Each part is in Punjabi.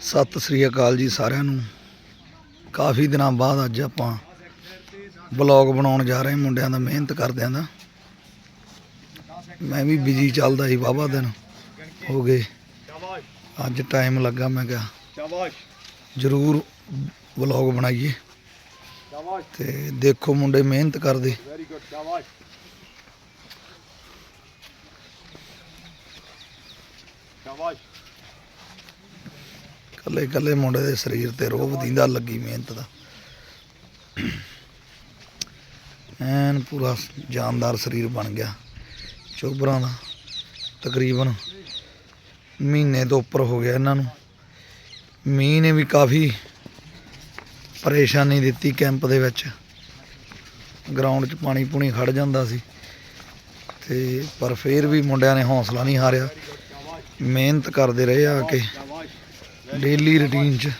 ਸਤਿ ਸ੍ਰੀ ਅਕਾਲ ਜੀ ਸਾਰਿਆਂ ਨੂੰ। ਕਾਫੀ ਦਿਨਾਂ ਬਾਅਦ ਅੱਜ ਆਪਾਂ ਬਲੌਗ ਬਣਾਉਣ ਜਾ ਰਹੇ ਮੁੰਡਿਆਂ ਦਾ, ਮਿਹਨਤ ਕਰਦਿਆਂ ਦਾ। ਮੈਂ ਵੀ ਬਿਜ਼ੀ ਚੱਲਦਾ ਸੀ ਵਾਹਵਾ ਦਿਨ, ਹੋ ਗਏ। ਅੱਜ ਟਾਈਮ ਲੱਗਾ ਮੈਂ ਕਿਹਾ ਜ਼ਰੂਰ ਬਲੌਗ ਬਣਾਈਏ। ਸ਼ਾਬਾਸ਼ ਤੇ ਦੇਖੋ ਮੁੰਡੇ ਮਿਹਨਤ ਕਰਦੇ। ਸ਼ਾਬਾਸ਼ ਕੱਲੇ ਕੱਲੇ ਮੁੰਡੇ ਦੇ ਸਰੀਰ ਤੇ ਰੋਹ ਦੀਂਦਾ ਲੱਗੀ ਮਿਹਨਤ ਦਾ। ਐਨ ਪੂਰਾ ਜਾਨਦਾਰ ਸਰੀਰ ਬਣ ਗਿਆ ਚੋਬਰਾਂ ਦਾ, ਤਕਰੀਬਨ ਮਹੀਨੇ ਤੋਂ ਉੱਪਰ ਹੋ ਗਿਆ ਇਹਨਾਂ ਨੂੰ। ਮੀਂਹ ਨੇ ਵੀ ਕਾਫੀ ਪਰੇਸ਼ਾਨੀ ਦਿੱਤੀ ਕੈਂਪ ਦੇ ਵਿੱਚ। ਗਰਾਊਂਡ 'ਚ ਪਾਣੀ ਪੂਣੀ ਖੜ ਜਾਂਦਾ ਸੀ ਤੇ ਪਰ ਫਿਰ ਵੀ ਮੁੰਡਿਆਂ ਨੇ ਹੌਸਲਾ ਨਹੀਂ ਹਾਰਿਆ। ਮਿਹਨਤ ਕਰਦੇ ਰਹੇ ਆ ਕੇ। ਡੇਲੀ ਰੁਟੀਨ 'ਚ।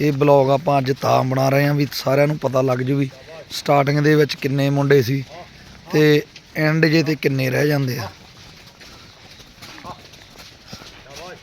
ਇਹ ਬਲੌਗ ਆਪਾਂ ਅੱਜ ਤਾਂ ਬਣਾ ਰਹੇ ਹਾਂ ਵੀ ਸਾਰਿਆਂ ਨੂੰ ਪਤਾ ਲੱਗ ਜੂ ਵੀ ਸਟਾਰਟਿੰਗ ਦੇ ਵਿੱਚ ਕਿੰਨੇ ਮੁੰਡੇ ਸੀ ਤੇ ਐਂਡ ਜੇ ਤੇ ਕਿੰਨੇ ਰਹਿ ਜਾਂਦੇ ਆ ਸ਼ਾਬਾਸ਼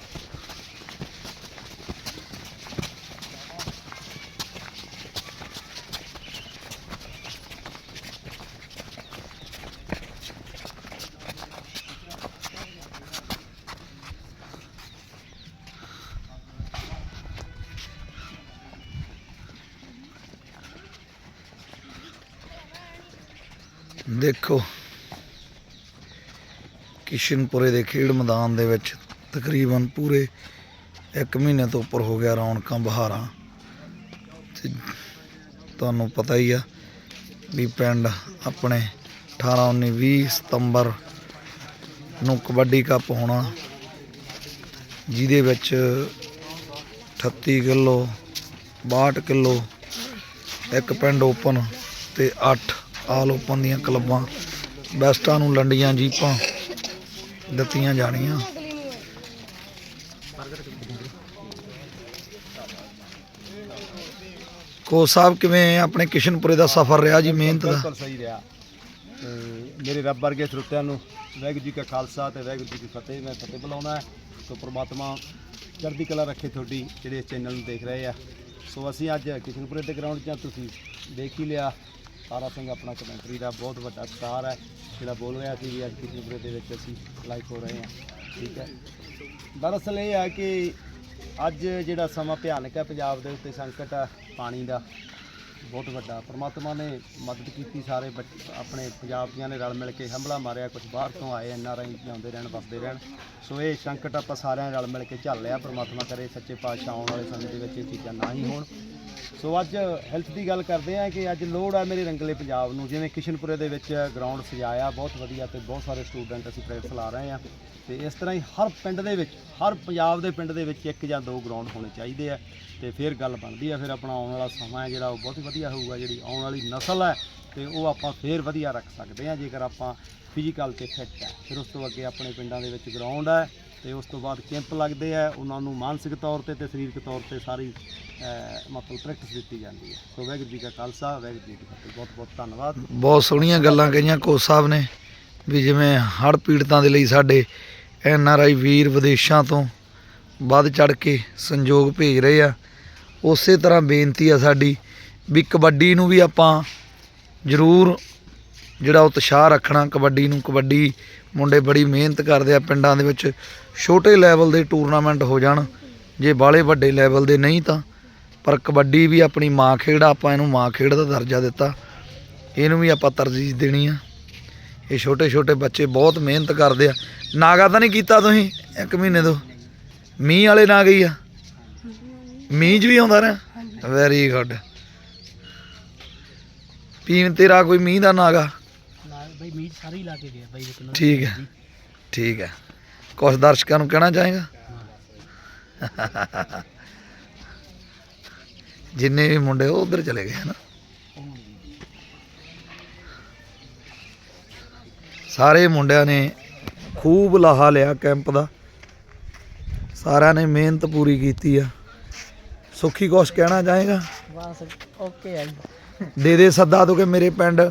ਦੇਖੋ। ਕਿਸ਼ਨਪੁਰੇ ਦੇ ਖੇਡ ਮੈਦਾਨ ਦੇ ਵਿੱਚ ਤਕਰੀਬਨ ਪੂਰੇ 1 ਮਹੀਨੇ ਤੋਂ ਉੱਪਰ ਹੋ ਗਿਆ ਰੌਣਕਾਂ, ਬਹਾਰਾਂ। ਤੇ ਤੁਹਾਨੂੰ ਪਤਾ ਹੀ ਆ ਵੀ ਪਿੰਡ ਆਪਣੇ 18 19 20 ਸਤੰਬਰ ਨੂੰ ਕਬੱਡੀ ਕੱਪ ਹੋਣਾ, ਜਿਹਦੇ ਵਿੱਚ 38 ਕਿਲੋ 62 ਕਿਲੋ, ਇੱਕ ਪਿੰਡ ਓਪਨ ਤੇ 8 ਆਲ ਓਪਨ ਦੀਆਂ ਕਲੱਬਾਂ ਬੈਸਟਾਂ ਨੂੰ ਲੰਡੀਆਂ ਜੀਪਾਂ ਦਿੱਤੀਆਂ ਜਾਣੀਆਂ। ਕੋ ਸਾਹਿਬ ਕਿਵੇਂ ਆਪਣੇ ਕਿਸ਼ਨਪੁਰੇ ਦਾ ਸਫ਼ਰ ਰਿਹਾ ਜੀ ਮਿਹਨਤ ਦਾ? ਬਿਲਕੁਲ ਸਹੀ ਰਿਹਾ। ਤੇ ਮੇਰੇ ਰੱਬ ਵਰਗੇ ਸਰੋਤਿਆਂ ਨੂੰ ਵਾਹਿਗੁਰੂ ਜੀ ਕਾ ਖਾਲਸਾ ਤੇ ਵਾਹਿਗੁਰੂ ਜੀ ਕੀ ਫਤਿਹ ਮੈਂ ਫਤਿਹ ਬੁਲਾਉਣਾ ਹੈ ਸੋ ਪ੍ਰਮਾਤਮਾ ਚੜ੍ਹਦੀ ਕਲਾ ਰੱਖੇ ਤੁਹਾਡੀ ਜਿਹੜੇ ਇਸ ਚੈਨਲ ਨੂੰ ਦੇਖ ਰਹੇ ਆ। ਸੋ ਅਸੀਂ ਅੱਜ ਕਿਸ਼ਨਪੁਰੇ ਦੇ ਗਰਾਊਂਡ 'ਚ ਹਾਂ, ਤੁਸੀਂ ਦੇਖ ਹੀ ਲਿਆ। ਤਾਰਾ ਸਿੰਘ ਆਪਣਾ ਕਮੈਂਟਰੀ ਦਾ ਬਹੁਤ ਵੱਡਾ ਸਟਾਰ ਹੈ, ਜਿਹੜਾ ਬੋਲ ਰਿਹਾ ਸੀ ਵੀ ਅੱਜ ਕਿਸ਼ਨਪੁਰੇ ਦੇ ਵਿੱਚ ਅਸੀਂ ਲਾਈਵ ਹੋ ਰਹੇ ਹਾਂ। ਠੀਕ ਹੈ। ਦਰਅਸਲ ਇਹ ਹੈ ਕਿ ਅੱਜ ਜਿਹੜਾ ਸਮਾਂ ਭਿਆਨਕ ਹੈ ਪੰਜਾਬ ਦੇ ਉੱਤੇ ਸੰਕਟ ਹੈ, ਪਾਣੀ ਦਾ ਬਹੁਤ ਵੱਡਾ। ਪਰਮਾਤਮਾ ਨੇ ਮਦਦ ਕੀਤੀ, ਸਾਰੇ ਬੱਚ- ਆਪਣੇ ਪੰਜਾਬੀਆਂ ਨੇ ਰਲ ਮਿਲ ਕੇ ਹੰਬਲਾ ਮਾਰਿਆ ਕੁਝ ਬਾਹਰ ਤੋਂ ਆਏ, ਐਨ ਆਰ ਆਈ ਆਉਂਦੇ ਰਹਿਣ, ਵਸਦੇ ਰਹਿਣ। ਸੋ ਇਹ ਸੰਕਟ ਆਪਾਂ ਸਾਰਿਆਂ ਰਲ ਮਿਲ ਕੇ ਝੱਲ ਲਿਆ। ਪ੍ਰਮਾਤਮਾ ਕਰੇ ਸੱਚੇ ਪਾਤਸ਼ਾਹ ਆਉਣ ਵਾਲੇ ਸਮੇਂ ਦੇ ਵਿੱਚ ਇਹ ਚੀਜ਼ਾਂ ਨਾ ਹੀ ਹੋਣ। ਸੋ ਅੱਜ ਹੈਲਥ ਦੀ ਗੱਲ ਕਰਦੇ ਆ ਕਿ ਅੱਜ ਲੋੜ ਆ ਮੇਰੇ ਰੰਗਲੇ ਪੰਜਾਬ ਨੂੰ। ਜਿਵੇਂ ਕਿਸ਼ਨਪੁਰੇ ਦੇ ਵਿੱਚ ਗਰਾਊਂਡ ਸਜਾਇਆ, ਬਹੁਤ ਵਧੀਆ ਤੇ ਬਹੁਤ ਸਾਰੇ ਸਟੂਡੈਂਟ ਅਸੀਂ ਪ੍ਰੈਕਟਿਸ ਲਾ ਰਹੇ ਆ ਤੇ ਇਸ ਤਰ੍ਹਾਂ ਹੀ ਹਰ ਪਿੰਡ ਦੇ ਵਿੱਚ, ਹਰ ਪੰਜਾਬ ਦੇ ਪਿੰਡ ਦੇ ਵਿੱਚ ਇੱਕ ਜਾਂ ਦੋ ਗਰਾਊਂਡ ਹੋਣੇ ਚਾਹੀਦੇ ਆ। ਤੇ ਫਿਰ ਗੱਲ ਬਣਦੀ ਆ, ਫਿਰ ਆਪਣਾ ਆਉਣ ਵਾਲਾ ਸਮਾਂ ਹੈ ਜਿਹੜਾ, ਉਹ ਬਹੁਤ ਵਧੀਆ ਹੋਊਗਾ, ਜਿਹੜੀ ਆਉਣ ਵਾਲੀ ਨਸਲ ਹੈ। ਤੇ ਉਹ ਆਪਾਂ ਫੇਰ ਵਧੀਆ ਰੱਖ ਸਕਦੇ ਆ ਜੇਕਰ ਆਪਾਂ ਫਿਜ਼ੀਕਲ ਤੇ ਫਿੱਟ ਹੈ। ਫਿਰ ਉਸ ਤੋਂ ਅੱਗੇ ਆਪਣੇ ਪਿੰਡਾਂ ਦੇ ਵਿੱਚ ਗਰਾਊਂਡ ਹੈ। ਤੇ ਉਸ ਤੋਂ ਬਾਅਦ ਕੈਂਪ ਲੱਗਦੇ ਆ, ਉਹਨਾਂ ਨੂੰ ਮਾਨਸਿਕ ਤੌਰ ਤੇ ਤੇ ਸਰੀਰਕ ਤੌਰ ਤੇ ਸਾਰੀ ਮਤਲਬ ਪ੍ਰੈਕਟਿਸ ਦਿੱਤੀ ਜਾਂਦੀ ਹੈ। ਸੋ ਵਾਹਿਗੁਰੂ ਜੀ ਕਾ ਖਾਲਸਾ, ਵਾਹਿਗੁਰੂ ਜੀ ਕੀ ਫਤਿਹ। ਬਹੁਤ ਬਹੁਤ ਧੰਨਵਾਦ। ਬਹੁਤ ਸੋਹਣੀਆਂ ਗੱਲਾਂ ਕਹੀਆਂ ਕੋਚ ਸਾਹਿਬ ਨੇ, ਵੀ ਜਿਵੇਂ ਹੜ੍ਹ ਪੀੜਤਾਂ ਦੇ ਲਈ ਸਾਡੇ ਐਨ ਆਰ ਆਈ ਵੀਰ ਵਿਦੇਸ਼ਾਂ ਤੋਂ ਵੱਧ ਚੜ ਕੇ ਸੰਯੋਗ ਭੇਜ ਰਹੇ ਆ। ਉਸੇ ਤਰ੍ਹਾਂ ਬੇਨਤੀ ਆ ਸਾਡੀ ਵੀ ਕਬੱਡੀ ਨੂੰ ਵੀ ਆਪਾਂ ਜ਼ਰੂਰ ਜਿਹੜਾ ਉਤਸ਼ਾਹ ਰੱਖਣਾ ਕਬੱਡੀ ਨੂੰ ਕਬੱਡੀ ਮੁੰਡੇ ਬੜੀ ਮਿਹਨਤ ਕਰਦੇ ਆ ਪਿੰਡਾਂ ਦੇ ਵਿੱਚ ਛੋਟੇ ਲੈਵਲ ਦੇ ਟੂਰਨਾਮੈਂਟ ਹੋ ਜਾਣ ਜੇ ਬਾਲੇ ਵੱਡੇ ਲੈਵਲ ਦੇ ਨਹੀਂ ਤਾਂ ਪਰ ਕਬੱਡੀ ਵੀ ਆਪਣੀ ਮਾਂ ਖੇਡ ਆ ਆਪਾਂ ਇਹਨੂੰ ਮਾਂ ਖੇਡ ਦਾ ਦਰਜਾ ਦਿੱਤਾ ਇਹਨੂੰ ਵੀ ਆਪਾਂ ਤਰਜੀਹ ਦੇਣੀ ਆ। ਇਹ ਛੋਟੇ ਛੋਟੇ ਬੱਚੇ ਬਹੁਤ ਮਿਹਨਤ ਕਰਦੇ ਆ। ਨਾਗਾ ਤਾਂ ਨਹੀਂ ਕੀਤਾ ਤੁਸੀਂ? ਇੱਕ ਮਹੀਨੇ ਤੋਂ। ਮੀਂਹ ਵਾਲੇ ਨਾਗ ਹੀ ਆ? ਮੀਂਹ 'ਚ ਵੀ ਆਉਂਦਾ ਰਿਹਾ? ਵੈਰੀ ਗੁੱਡ ਪੀਣ ਤੇਰਾ ਕੋਈ ਮੀਂਹ ਦਾ ਨਾਗਾ? ਬਈ ਮੀਟ ਸਾਰੇ ਹੀ ਲਾ ਕੇ ਗਿਆ ਬਈ ਇੱਕ ਠੀਕ ਹੈ। ਠੀਕ ਹੈ। ਕੁਝ ਦਰਸ਼ਕਾਂ ਨੂੰ ਕਹਿਣਾ ਚਾਹੇਗਾ? ਜਿੰਨੇ ਵੀ ਮੁੰਡੇ ਉਹ ਉਧਰ ਚਲੇ ਗਏ ਹਨਾ। ਸਾਰੇ ਮੁੰਡਿਆਂ ਨੇ ਖੂਬ ਲਾਹਾ ਲਿਆ ਕੈਂਪ ਦਾ। ਸਾਰਿਆਂ ਨੇ ਮਿਹਨਤ ਪੂਰੀ ਕੀਤੀ ਆ। ਸੁੱਖੀ ਕੁਛ ਕਹਿਣਾ ਚਾਹੇਗਾ? ਬਸ ਓਕੇ ਹੈ ਦੇ ਦੇ ਸੱਦਾ ਤੂੰ ਕਿ ਮੇਰੇ ਪਿੰਡ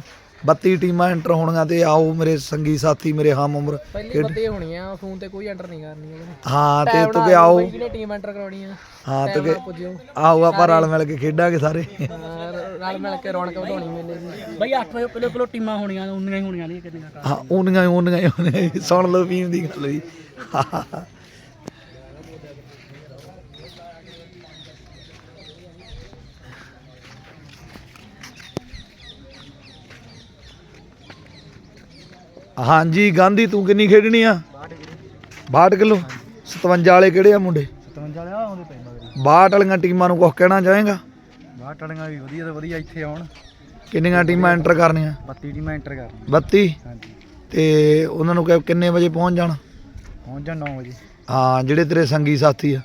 32 ਟੀਮਾਂ ਐਂਟਰ ਹੋਣਗੀਆਂ ਤੇ ਆਓ ਮੇਰੇ ਸੰਗੀ ਸਾਥੀ ਮੇਰੇ ਹਮ ਉਮਰ ਪਹਿਲੀ ਬੱਤੇ ਹੋਣੀ ਆ ਫੋਨ ਤੇ ਕੋਈ ਐਂਟਰ ਨਹੀਂ ਕਰਨੀ ਹਾਂ ਤੇ ਤੁਸੀਂ ਆਓ। ਜਿਹਨੇ ਟੀਮ ਐਂਟਰ ਕਰਾਉਣੀ ਆ ਹਾਂ ਟਾਈਮ ਤੇ ਆਓ ਆਪਾਂ ਰਲ ਮਿਲ ਕੇ ਖੇਡਾਂਗੇ ਸਾਰੇ। ਰਲ ਮਿਲ ਕੇ ਰੌਣਕ ਵਧਾਉਣੀ ਮੇਲੇ ਦੀ ਬਈ 8 ਵਜੇ ਪਹਿਲੇ ਪਹਿਲੇ ਟੀਮਾਂ ਹੋਣੀਆਂ ਉਨੀਆਂ ਹੀ ਹੋਣੀਆਂ ਨਹੀਂ ਕਿੰਨੀਆਂ ਹਾਂ ਉਹਨੀਆਂ ਹੀ ਉਹਨੀਆਂ ਹੀ ਉਹਨੀਆਂ ਹੀ। ਸੁਣ ਲਓ ਫੀਮ ਦੀ ਗੱਲ ਵੀ। ਹਾਂਜੀ ਗਾਂਧੀ ਤੂੰ ਕਿੰਨੀ ਖੇਡਣੀ ਆ? 62 ਕਿਲੋ। 57 ਵਾਲੇ ਕਿਹੜੇ ਆ ਮੁੰਡੇ? 57 ਵਾਲੇ ਆ ਆਉਂਦੇ ਪਏ ਮਗਰ 62 ਵਾਲੀਆਂ ਟੀਮਾਂ ਨੂੰ ਕੁਝ ਕਹਿਣਾ ਚਾਹੇਗਾ? ਬਾਹਰ ਟੜੀਆਂ ਵੀ ਵਧੀਆ ਤੋਂ ਵਧੀਆ ਇੱਥੇ ਆਉਣ। ਕਿੰਨੀਆਂ ਟੀਮਾਂ ਐਂਟਰ ਕਰਨੀਆਂ? 32 ਟੀਮਾਂ ਐਂਟਰ ਕਰਨੀ 32 ਹਾਂਜੀ। ਤੇ ਉਹਨਾਂ ਨੂੰ ਕਿੰਨੇ ਵਜੇ ਪਹੁੰਚ ਜਾਣ? ਪਹੁੰਚ ਜਾ 9 ਵਜੇ। ਹਾਂ ਜਿਹੜੇ ਤੇਰੇ ਸੰਗੀ ਸਾਥੀ ਆ।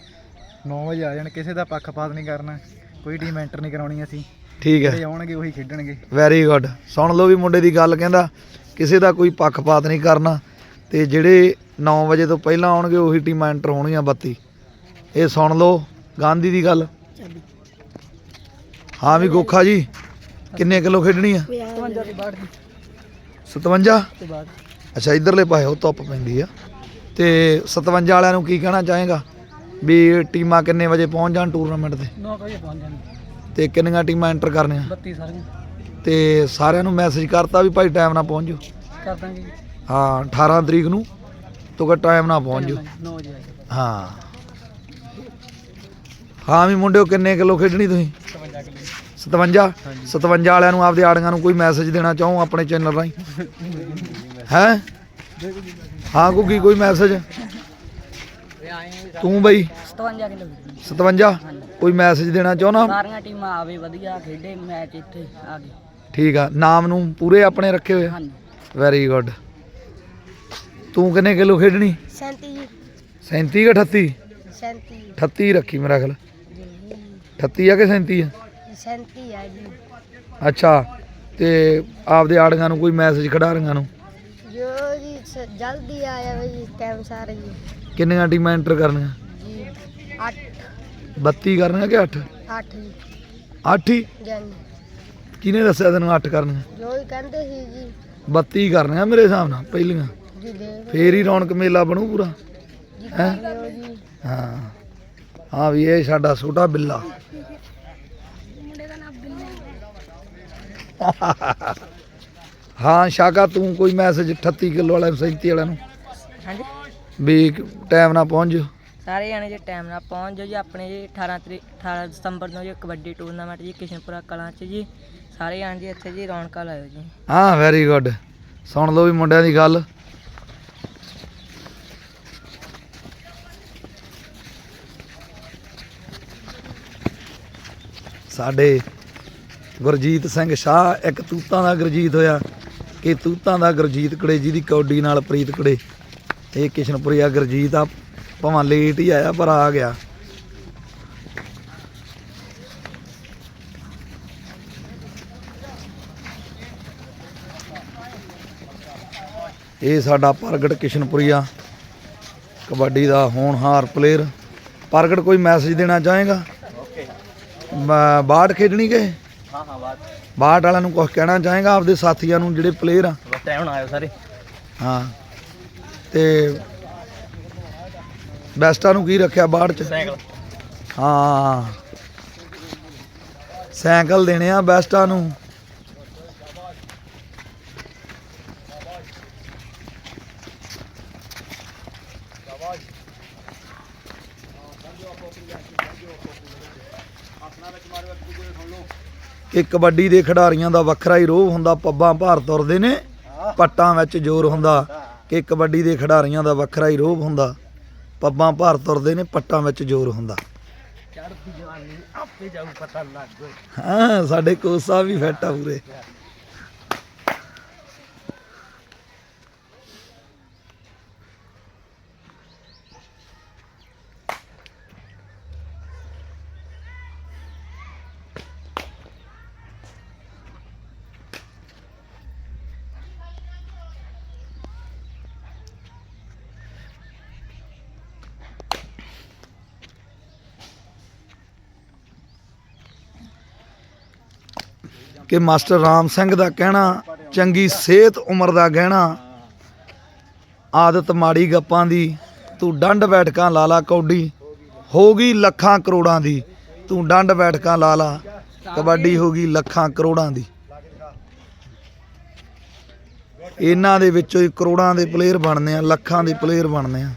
9 ਵਜੇ ਆ ਜਾਣ ਕਿਸੇ ਦਾ ਪੱਖਪਾਤ ਨਹੀਂ ਕਰਨਾ। ਕੋਈ ਟੀਮ ਐਂਟਰ ਨਹੀਂ ਕਰਾਉਣੀ ਅਸੀਂ। ਠੀਕ ਹੈ। ਜਿਹੜੇ ਆਉਣਗੇ ਉਹੀ ਖੇਡਣਗੇ। ਵੈਰੀ ਗੁੱਡ ਸੁਣ ਲਓ ਵੀ ਮੁੰਡੇ ਦੀ ਗੱਲ ਕਹਿੰਦਾ ਕਿਸੇ ਦਾ ਕੋਈ ਪੱਖਪਾਤ ਨਹੀਂ ਕਰਨਾ ਤੇ ਜਿਹੜੇ 9 ਵਜੇ ਤੋਂ ਪਹਿਲਾਂ ਆਉਣਗੇ ਉਹੀ ਟੀਮਾਂ ਐਂਟਰ ਹੋਣਗੀਆਂ 32 ਇਹ ਸੁਣ ਲਓ ਗਾਂਧੀ ਦੀ ਗੱਲ। ਹਾਂ ਵੀ ਗੋਖਾ ਜੀ ਕਿੰਨੇ ਕਿਲੋ ਖੇਡਣੀ ਆ? 52 ਦੀ ਬਾੜ ਦੀ 57 ਤੇ ਬਾਅਦ ਅੱਛਾ ਇਧਰਲੇ ਪਾਸੇ ਉਹ ਧੁੱਪ ਪੈਂਦੀ ਆ। ਤੇ 57 ਵਾਲਿਆਂ ਨੂੰ ਕੀ ਕਹਿਣਾ ਚਾਹੇਗਾ? ਵੀ ਟੀਮਾਂ ਕਿੰਨੇ ਵਜੇ ਪਹੁੰਚ ਜਾਣ ਟੂਰਨਾਮੈਂਟ ਤੇ? 9 ਵਜੇ ਪਹੁੰਚ ਜਾਣੀ। ਤੇ ਕਿੰਨੀਆਂ ਟੀਮਾਂ ਐਂਟਰ ਕਰਨੀਆਂ? 32 ਸਾਰੀਆਂ। ਤੇ ਸਾਰਿਆਂ ਨੂੰ ਮੈਸੇਜ ਕਰਤਾ ਵੀ ਭਾਈ ਟਾਈਮ ਨਾਲ ਪਹੁੰਚ ਜਾਓ। ਕਰ ਦਾਂਗੇ ਹਾਂ 18 ਤਰੀਕ ਨੂੰ ਤੋ ਕਿ ਟਾਈਮ ਨਾਲ ਪਹੁੰਚ ਜਾਓ। 9 ਵਜੇ ਆ ਜਾਓ। ਹਾਂ। ਹਾਂ ਵੀ ਮੁੰਡਿਓ ਕਿੰਨੇ ਕਿਲੋ ਖੇਡਣੀ ਤੁਸੀਂ? 57 ਕਿਲੋ। 57 57 ਵਾਲਿਆਂ ਨੂੰ ਆਪਦੇ ਆੜੀਆਂ ਨੂੰ ਕੋਈ ਮੈਸੇਜ ਦੇਣਾ ਚਾਹੋ ਆਪਣੇ ਚੈਨਲ ਰਾਹੀਂ? ਹੈ? ਹਾਂ ਕੋਈ ਕੋਈ ਮੈਸੇਜ ਤੂੰ ਬਈ। 57 ਕਿਲੋ 57 ਕੋਈ ਮੈਸੇਜ ਦੇਣਾ ਚਾਹਣਾ ਸਾਰੀਆਂ ਟੀਮਾਂ ਆਵੇ ਵਧੀਆ ਖੇਡੇ ਮੈਚ ਇੱਥੇ ਆ ਗਏ ਠੀਕ ਆ ਨਾਮ ਨੂੰ ਪੂਰੇ ਆਪਣੇ ਰੱਖੇ ਹੋਏ ਹਾਂਜੀ। ਵੈਰੀ ਗੁੱਡ ਤੂੰ ਕਿੰਨੇ ਕਿਲੋ ਖੇਡਣੀ? 37 ਜੀ 37 ਕਿ 38 37 38 ਰੱਖੀ ਮੇਰਾ ਖਿਆਲ। ਜੀ। 38 ਆ ਕਿ 37 ਆ? 37 ਆ ਜੀ। ਅੱਛਾ ਤੇ ਆਪਦੇ ਆੜੀਆਂ ਨੂੰ ਕੋਈ ਮੈਸੇਜ ਖਿਡਾਰੀਆਂ ਨੂੰ? ਜੋ ਜੀ ਸ- ਜਲਦੀ ਆ ਜਾਵੇ ਜੀ ਟਾਈਮ ਸਾਰੇ ਜੀ। ਕਿੰਨੀਆਂ ਟੀਮਾਂ ਐਂਟਰ ਕਰਨੀਆਂ? ਜੀ 8 32 ਕਰਨੀਆਂ ਕਿ 8 8 ਜੀ। 8 ਹੀ? ਜਾਨੀ ਕਿਹਨੇ ਦੱਸਿਆ ਤੈਨੂੰ 8 ਕਰਨੀਆਂ ਜੋ ਹੀ ਕਹਿੰਦੇ ਸੀ ਜੀ। 32 ਕਰਨੀਆਂ ਮੇਰੇ ਹਿਸਾਬ ਨਾਲ ਪਹਿਲੀਆਂ। ਜੀ ਦੇਖ ਫੇਰ ਹੀ ਰੌਣਕ ਮੇਲਾ ਬਣੂ ਪੂਰਾ। ਜੀ ਹੈਂ? ਲਿਓ ਜੀ ਹਾਂ। ਹਾਂ ਵੀ ਇਹ ਸਾਡਾ ਛੋਟਾ ਬਿੱਲਾ। ਹਾਂ। ਸ਼ਾਕਾ ਤੂੰ ਕੋਈ ਮੈਸੇਜ 38 ਕਿਲੋ ਵਾਲਾ 37 ਵਾਲਾ ਨੂੰ? ਹਾਂਜੀ। ਵੀ ਟਾਈਮ ਨਾਲ ਪਹੁੰਚ ਜਾਓ। ਸਾਰੇ ਜਾਣੇ ਜੇ ਟਾਈਮ ਨਾਲ ਪਹੁੰਚ ਜਾਓ ਜੀ ਆਪਣੇ ਜੀ 18 ਤਰੀਕ 18 ਦਸੰਬਰ ਨੂੰ ਜੀ ਕਬੱਡੀ ਟੂਰਨਾਮੈਂਟ ਜੀ ਕਿਸ਼ਨਪੁਰਾ ਕਲਾਂ 'ਚ ਜੀ। ਸਾਰੇ ਜਾਣੇ ਜੀ ਇੱਥੇ ਜੀ, ਰੌਣਕਾਂ ਲਾਇਓ ਜੀ। ਹਾਂ ਵੈਰੀ ਗੁੱਡ ਸੁਣ ਲਓ ਵੀ ਮੁੰਡਿਆਂ ਦੀ ਗੱਲ। ਸਾਡੇ ਗੁਰਜੀਤ ਸਿੰਘ ਸ਼ਾਹ, ਇੱਕ ਤੂਤਾਂ ਦਾ ਗੁਰਜੀਤ ਹੋਇਆ, ਕਿ ਤੂਤਾਂ ਦਾ ਗੁਰਜੀਤ ਕੜੇ, ਜਿਹਦੀ ਕੌਡੀ ਨਾਲ ਪ੍ਰੀਤ ਕੜੇ। ਇਹ ਕਿਸ਼ਨਪੁਰੀਆ ਗੁਰਜੀਤ ਆ, ਭਾਵੇਂ ਲੇਟ ਹੀ ਆਇਆ, ਪਰ ਆ ਗਿਆ। ਇਹ ਸਾਡਾ ਪ੍ਰਗਟ ਕਿਸ਼ਨਪੁਰੀਆ ਕਬੱਡੀ ਦਾ ਹੋਣਹਾਰ ਪਲੇਅਰ ਪ੍ਰਗਟ ਕੋਈ ਮੈਸੇਜ ਦੇਣਾ ਚਾਹੇਗਾ? ਬ- ਬਾਹਠ ਖੇਡਣੀ ਕਿ? ਹਾਂ ਹਾਂ ਬਾਤ ਬਾਹਠ ਵਾਲਿਆਂ ਨੂੰ ਕੁਝ ਕਹਿਣਾ ਚਾਹੇਗਾ? ਆਪਦੇ ਸਾਥੀਆਂ ਨੂੰ ਜਿਹੜੇ ਪਲੇਅਰ ਆ। ਟਾਈਮ ਆਇਓ ਸਾਰੇ। ਹਾਂ। ਤੇ ਬੈਸਟਾਂ ਨੂੰ ਕੀ ਰੱਖਿਆ ਬਾਹਠ ਚ? ਸਾਈਕਲ। ਹਾਂ। ਸਾਈਕਲ ਦੇਣੇ ਆ ਬੈਸਟਾਂ ਨੂੰ। ਕਿ ਕਬੱਡੀ ਦੇ ਖਿਡਾਰੀਆਂ ਦਾ ਵੱਖਰਾ ਹੀ ਰੋਹ ਹੁੰਦਾ ਪੱਬਾਂ ਭਾਰ ਤੁਰਦੇ ਨੇ ਪੱਟਾਂ ਵਿੱਚ ਜ਼ੋਰ ਹੁੰਦਾ ਕਿ ਕਬੱਡੀ ਦੇ ਖਿਡਾਰੀਆਂ ਦਾ ਵੱਖਰਾ ਹੀ ਰੋਹ ਹੁੰਦਾ ਪੱਬਾਂ ਭਾਰ ਤੁਰਦੇ ਨੇ ਪੱਟਾਂ ਵਿੱਚ ਜ਼ੋਰ ਹੁੰਦਾ। ਚੜ੍ਹਦੀ ਜਵਾਨੀ ਆਪੇ ਜਾਊ ਪਤਾ ਲੱਗ ਹਾਂ ਸਾਡੇ ਕੋਚ ਸਾਹਿਬ ਵੀ ਫਿੱਟ ਆ ਪੂਰੇ। ਕਿ ਮਾਸਟਰ ਰਾਮ ਸਿੰਘ ਦਾ ਕਹਿਣਾ, ਚੰਗੀ ਸਿਹਤ ਉਮਰ ਦਾ ਗਹਿਣਾ, ਆਦਤ ਮਾੜੀ ਗੱਪਾਂ ਦੀ, ਤੂੰ ਡੰਡ ਬੈਠਕਾਂ ਲਾ ਲਾ ਹੋ ਗਈ ਲੱਖਾਂ ਕਰੋੜਾਂ ਦੀ, ਤੂੰ ਡੰਡ ਬੈਠਕਾਂ ਲਾ ਲਾ, ਕਬੱਡੀ ਗਈ ਲੱਖਾਂ ਕਰੋੜਾਂ ਦੀ। ਇਹਨਾਂ ਦੇ ਵਿੱਚੋਂ ਹੀ ਕਰੋੜਾਂ ਦੇ ਪਲੇਅਰ ਬਣਦੇ ਆ, ਲੱਖਾਂ ਦੇ ਪਲੇਅਰ ਬਣਦੇ ਆ।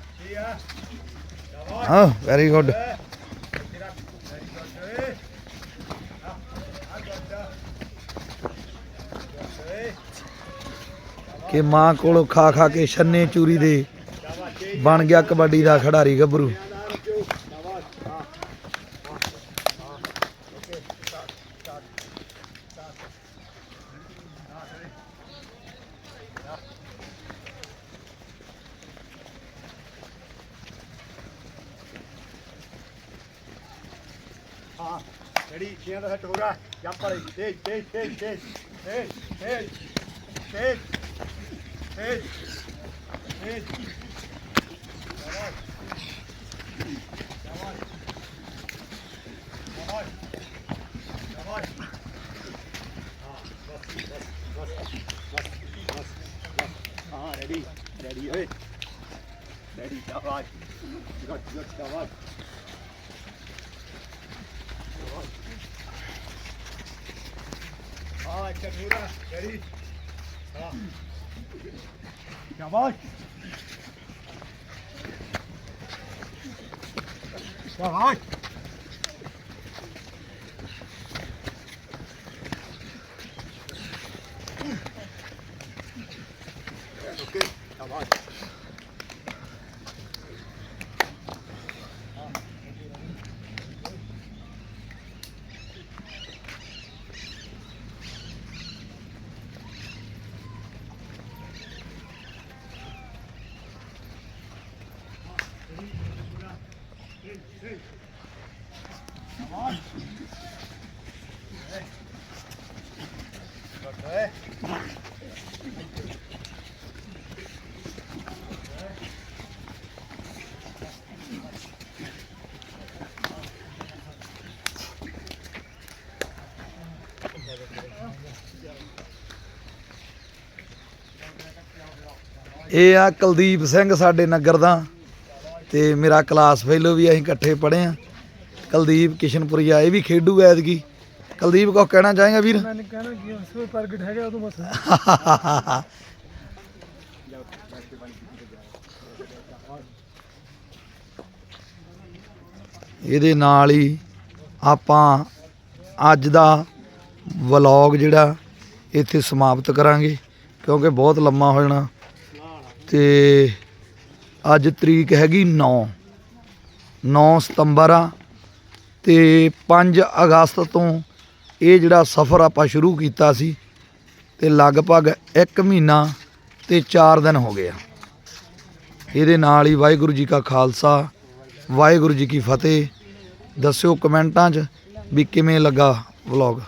ਹਾਂ ਵੈਰੀ ਗੁੱਡ ਕਿ ਮਾਂ ਕੋਲੋਂ ਖਾ ਖਾ ਕੇ ਛੰਨੇ ਚੂਰੀ ਦੇ ਬਣ ਗਿਆ ਕਬੱਡੀ ਦਾ ਖਿਡਾਰੀ ਗੱਭਰੂ। ਹਾਂ ਰੈਡੀ ਦਾ ਸੈੱਟ ਹੋ ਵਾਲੀ। ਤੇਜ਼ ਤੇਜ਼ ਤੇਜ਼ ਤੇਜ਼ ਤੇਜ਼ ਤੇਜ਼। Давай. Гott, Gott, давай. давай. А, Чамура, горит. А. Chào ơi. Chào ơi. ਇਹ ਆ ਕੁਲਦੀਪ ਸਿੰਘ ਸਾਡੇ ਨਗਰ ਦਾ ਤੇ ਮੇਰਾ ਕਲਾਸ ਫੈਲੋ ਵੀ ਅਸੀਂ ਇਕੱਠੇ ਪੜ੍ਹੇ ਆ। ਕੁਲਦੀਪ ਕਿਸ਼ਨਪੁਰੀਆ ਇਹ ਵੀ ਖੇਡੂ ਐਤਕੀ। ਕੁਲਦੀਪ ਕੋ ਕਹਿਣਾ ਚਾਹੇਗਾ ਵੀਰ? ਮੈਂ ਕਹਿਣਾ ਕਿ ਉਸ ਕੋਈ ਪ੍ਰਗਟ ਹੈਗਾ ਉਦੋਂ ਬਸ। ਇਹਦੇ ਨਾਲ ਹੀ ਆਪਾਂ ਅੱਜ ਦਾ ਵਲੌਗ ਜਿਹੜਾ ਇੱਥੇ ਸਮਾਪਤ ਕਰਾਂਗੇ ਕਿਉਂਕਿ ਬਹੁਤ ਲੰਮਾ ਹੋ ਜਾਣਾ। ਤੇ ਅੱਜ ਤਰੀਕ ਹੈਗੀ 9 9 ਸਤੰਬਰ ਆ ਤੇ 5 ਅਗਸਤ ਤੋਂ ਇਹ ਜਿਹੜਾ ਸਫ਼ਰ ਆਪਾਂ ਸ਼ੁਰੂ ਕੀਤਾ ਸੀ ਤੇ ਲਗਭਗ 1 ਮਹੀਨਾ ਤੇ 4 ਦਿਨ ਹੋ ਗਏ ਆ। ਇਹਦੇ ਨਾਲ ਹੀ ਵਾਹਿਗੁਰੂ ਜੀ ਕਾ ਖਾਲਸਾ, ਵਾਹਿਗੁਰੂ ਜੀ ਕੀ ਫਤਿਹ। ਦੱਸਿਓ ਕਮੈਂਟਾਂ 'ਚ ਵੀ ਕਿਵੇਂ ਲੱਗਾ ਵਲੌਗ।